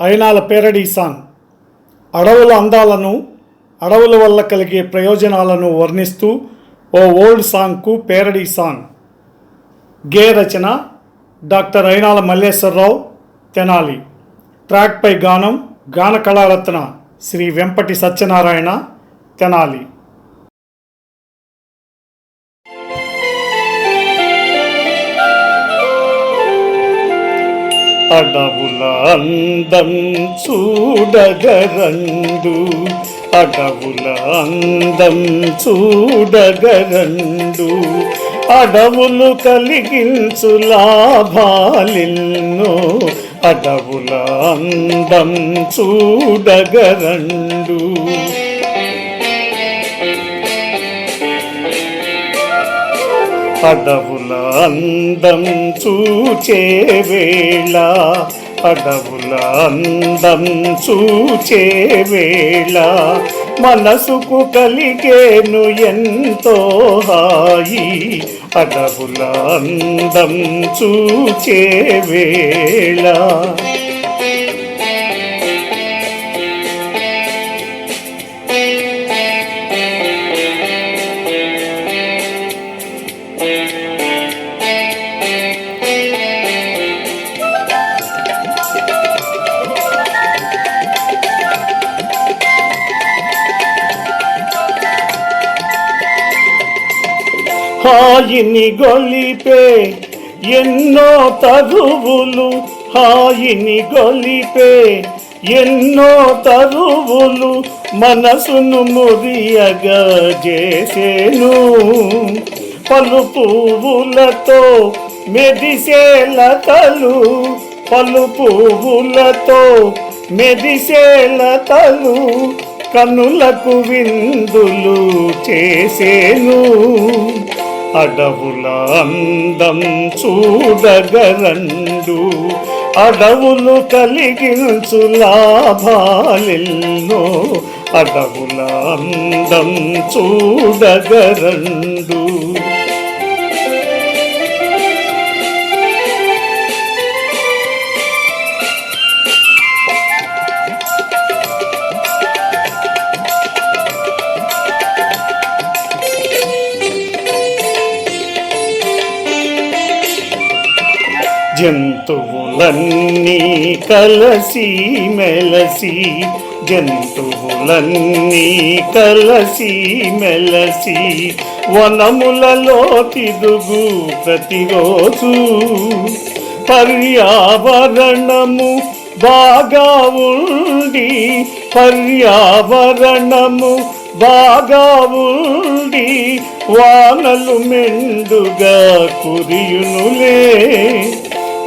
Ayinala parody song అడవుల అందాలను అడవుల వల్ల కలిగే ప్రయోజనాలను వర్ణిస్తూ ఓ ఓల్డ్ సాంగ్కు పేరడీ సాంగ్ గే రచన డాక్టర్ అయినాల మల్లేశ్వరరావు తెనాలి. ట్రాక్పై గానం గాన కళారత్న శ్రీ వెంపటి సత్యనారాయణ తెనాలి. అడవుల అందం చూడగరండు. అడవుల అందం చూడగరండు. అడవులు కలిగించు లాభాలెన్నో అడవుల అందం చూడగరండు. అడవుల అందం చూచే వేళ అడవుల అందం చూచే వేళ మనసుకు కలిగేను ఎంతో హాయి అడవుల అందం చూచే వేళ. హాయిని గొలిపే ఎన్నో తరువులు హాయిని గొలిపే ఎన్నో తరువులు మనసును మురియగా చేసేను. పలు పువ్వులతో మెదిసే లతలు పలు పువ్వులతో మెదిసే లతలు కనులకు విందులు చేసేను. అడవుల అందం చూడగరండు అడవులు కలిగించు లాభాలెన్నో అడవుల అందం చూడగరండు జంతువులన్నీ కలసి మెలసి జంతువులన్నీ కలసి మెలసి వనములలో తిరుగు ప్రతిరోజు పర్యావరణము బాగా ఉండి పర్యావరణము బాగా ఉండి వానలు మెండుగా కురియునులే.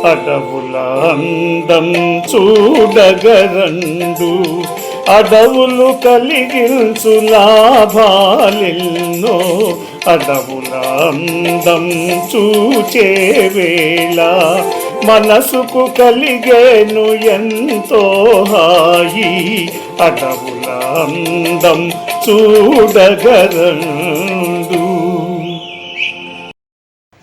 అడవుల అందం చూడగరండు. అడవులు కలిగించు లాభాలెన్నో అడవుల అందం చూచే వేళ. మనసుకు కలిగేను ఎంతో హాయి. అడవుల అందం చూడగరండు.